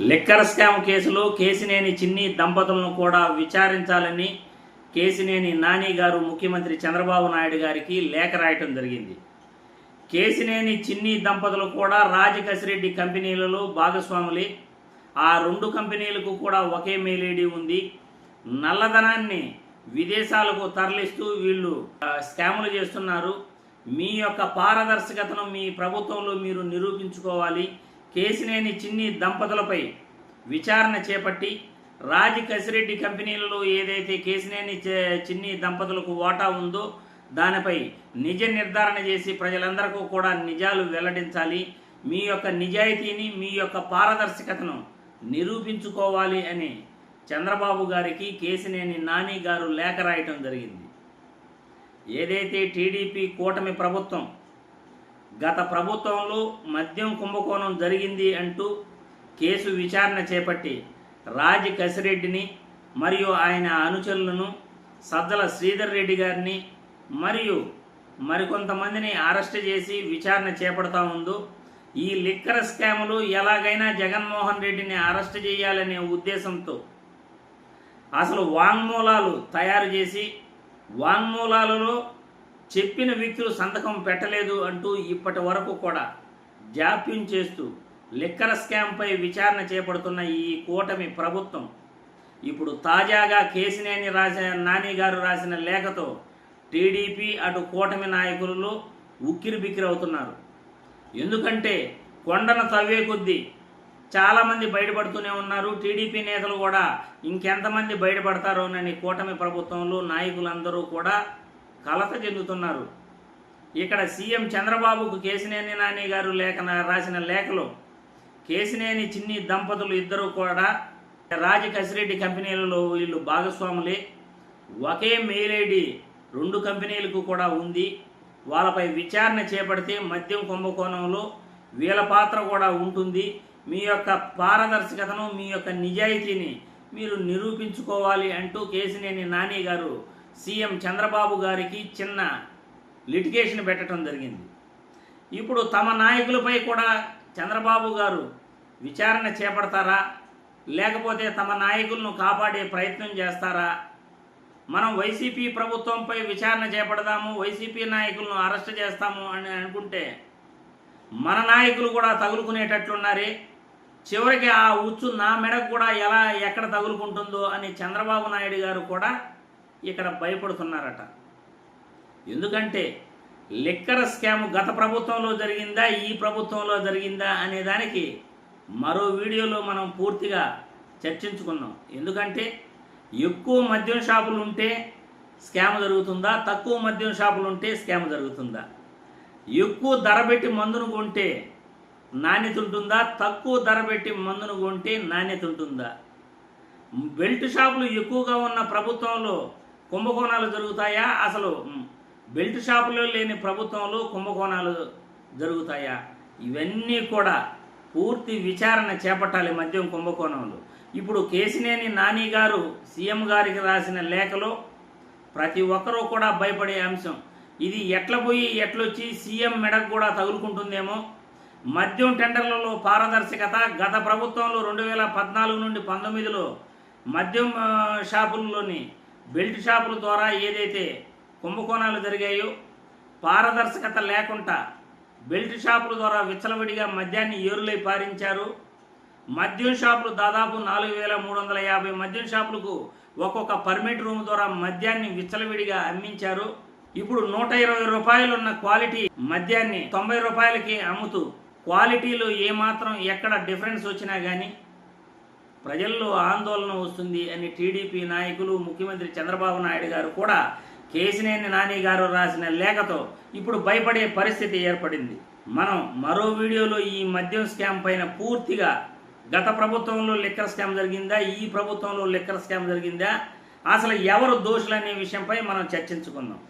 Liquor scam కేసులో కేసినేని చిన్ని దంపతులను కూడా విచారించాలని కేసినేని నాని గారు ముఖ్యమంత్రి చంద్రబాబు నాయుడు గారికి లేఖ రాయటం జరిగింది. కేసినేని చిన్ని దంపతులు కూడా రాజకసిరెడ్డి కంపెనీలలో భాగస్వాములే. ఆ రెండు కంపెనీలకు కూడా ఒకే మేలేడీ ఉంది. నల్లధనాన్ని విదేశాలకు తరలిస్తూ వీళ్ళు స్కాములు చేస్తున్నారు. మీ యొక్క పారదర్శకతను మీ ప్రభుత్వంలో మీరు నిరూపించుకోవాలి. కేసినేని చిన్ని దంపతులపై విచారణ చేపట్టి రాజి కసిరెడ్డి కంపెనీలలో ఏదైతే కేసినేని చిన్ని దంపతులకు వాటా ఉందో దానిపై నిజ నిర్ధారణ చేసి ప్రజలందరికీ కూడా నిజాలు వెల్లడించాలి. మీ యొక్క నిజాయితీని మీ యొక్క పారదర్శకతను నిరూపించుకోవాలి అని చంద్రబాబు గారికి కేసినేని నాని గారు లేఖ రాయటం జరిగింది. ఏదైతే టీడీపీ కూటమి ప్రభుత్వం గత ప్రభుత్వంలో మద్యం కుంభకోణం జరిగింది అంటూ కేసు విచారణ చేపట్టి రాజ్ కసిరెడ్డిని మరియు ఆయన అనుచరులను సజ్జల శ్రీధర్ రెడ్డి గారిని మరియు మరికొంతమందిని అరెస్ట్ చేసి విచారణ చేపడతా ఉందో ఈ లిక్కర్ స్కాములు ఎలాగైనా జగన్మోహన్ రెడ్డిని అరెస్ట్ చేయాలనే ఉద్దేశంతో అసలు వాంగ్మూలాలు తయారు చేసి వాంగ్మూలాలలో చెప్పిన వ్యక్తులు సంతకం పెట్టలేదు అంటూ ఇప్పటి వరకు కూడా జాప్యం చేస్తూ లిక్కర్ స్కామ్పై విచారణ చేపడుతున్న ఈ కూటమి ప్రభుత్వం ఇప్పుడు తాజాగా కేసినేని రాసిన నాని గారు రాసిన లేఖతో టీడీపీ అటు కూటమి నాయకులు ఉక్కిరి బిక్కిరి అవుతున్నారు. ఎందుకంటే కొండను తవ్వే కొద్దీ చాలామంది బయటపడుతూనే ఉన్నారు. టీడీపీ నేతలు కూడా ఇంకెంతమంది బయటపడతారోనని కూటమి ప్రభుత్వంలో నాయకులందరూ కూడా కలత చెందుతున్నారు. ఇక్కడ సీఎం చంద్రబాబుకు కేసినేని నాని గారు లేఖ రాసిన లేఖలో కేసినేని చిన్ని దంపతులు ఇద్దరు కూడా రాజకసిరెడ్డి కంపెనీలలో వీళ్ళు భాగస్వాములే. ఒకే మెయిల్ ఐడి రెండు కంపెనీలకు కూడా ఉంది. వాళ్ళపై విచారణ చేపడితే మద్యం కుంభకోణంలో వీళ్ళ పాత్ర కూడా ఉంటుంది. మీ యొక్క పారదర్శకతను మీ యొక్క నిజాయితీని మీరు నిరూపించుకోవాలి అంటూ కేసినేని నాని గారు సీఎం చంద్రబాబు గారికి చిన్న లిటిగేషన్ పెట్టడం జరిగింది. ఇప్పుడు తమ నాయకులపై కూడా చంద్రబాబు గారు విచారణ చేపడతారా? లేకపోతే తమ నాయకులను కాపాడే ప్రయత్నం చేస్తారా? మనం వైసీపీ ప్రభుత్వంపై విచారణ చేపడదాము వైసీపీ నాయకులను అరెస్ట్ చేస్తాము అని అనుకుంటే మన నాయకులు కూడా తగులుకునేటట్లున్నారే? చివరికి ఆ ఉచ్చు నా మెడకు కూడా ఎలా ఎక్కడ తగులుకుంటుందో అని చంద్రబాబు నాయుడు గారు కూడా ఇక్కడ భయపడుతున్నారట. ఎందుకంటే లిక్కర్ స్కామ్ గత ప్రభుత్వంలో జరిగిందా ఈ ప్రభుత్వంలో జరిగిందా అనే దానికి మరో వీడియోలో మనం పూర్తిగా చర్చించుకున్నాం ఎందుకంటే ఎక్కువ మద్యం షాపులు ఉంటే స్కామ్ జరుగుతుందా తక్కువ మద్యం షాపులు ఉంటే స్కామ్ జరుగుతుందా? ఎక్కువ ధర పెట్టి మందును కొంటే నాణ్యత ఉంటుందా తక్కువ ధర పెట్టి మందును కొంటే నాణ్యత ఉంటుందా? బెల్ట్ షాపులు ఎక్కువగా ఉన్న ప్రభుత్వంలో కుంభకోణాలు జరుగుతాయా? అసలు బెల్ట్ షాపులో లేని ప్రభుత్వంలో కుంభకోణాలు జరుగుతాయా? ఇవన్నీ కూడా పూర్తి విచారణ చేపట్టాలి మద్యం కుంభకోణంలో. ఇప్పుడు కేసినేని నాని గారు సీఎం గారికి రాసిన లేఖలో ప్రతి ఒక్కరూ కూడా భయపడే అంశం ఇది ఎట్ల పోయి ఎట్లొచ్చి సీఎం మెడకు కూడా తగులుకుంటుందేమో? మద్యం టెండర్లలో పారదర్శకత గత ప్రభుత్వంలో రెండు వేల పద్నాలుగు నుండి పంతొమ్మిదిలో మద్యం షాపుల్లోని బెల్ట్ షాపుల ద్వారా ఏదైతే కుంభకోణాలు జరిగాయో పారదర్శకత లేకుండా బెల్ట్ షాపుల ద్వారా విచ్చలవిడిగా మద్యాన్ని ఏరులై పారించారు. మద్యం షాపులు దాదాపు నాలుగు వేల మూడు వందల యాభై మద్యం షాపులకు ఒక్కొక్క పర్మిట్ రూమ్ ద్వారా మద్యాన్ని విచ్చలవిడిగా అమ్మించారు. ఇప్పుడు నూట ఇరవై రూపాయలున్న క్వాలిటీ మద్యాన్ని తొంభై రూపాయలకి అమ్ముతూ క్వాలిటీలో ఏమాత్రం ఎక్కడ డిఫరెన్స్ వచ్చినా కానీ ప్రజల్లో ఆందోళన వస్తుంది అని టీడీపీ నాయకులు ముఖ్యమంత్రి చంద్రబాబు నాయుడు గారు కూడా కేసినేని నాని గారు రాసిన లేఖతో ఇప్పుడు భయపడే పరిస్థితి ఏర్పడింది. మనం మరో వీడియోలో ఈ మద్యం స్కామ్ పైన పూర్తిగా గత ప్రభుత్వంలో లిక్కర్ స్కామ్ జరిగిందా? ఈ ప్రభుత్వంలో లిక్కర్ స్కామ్ జరిగిందా? అసలు ఎవరు దోషులు అనే విషయంపై మనం చర్చించుకుందాం.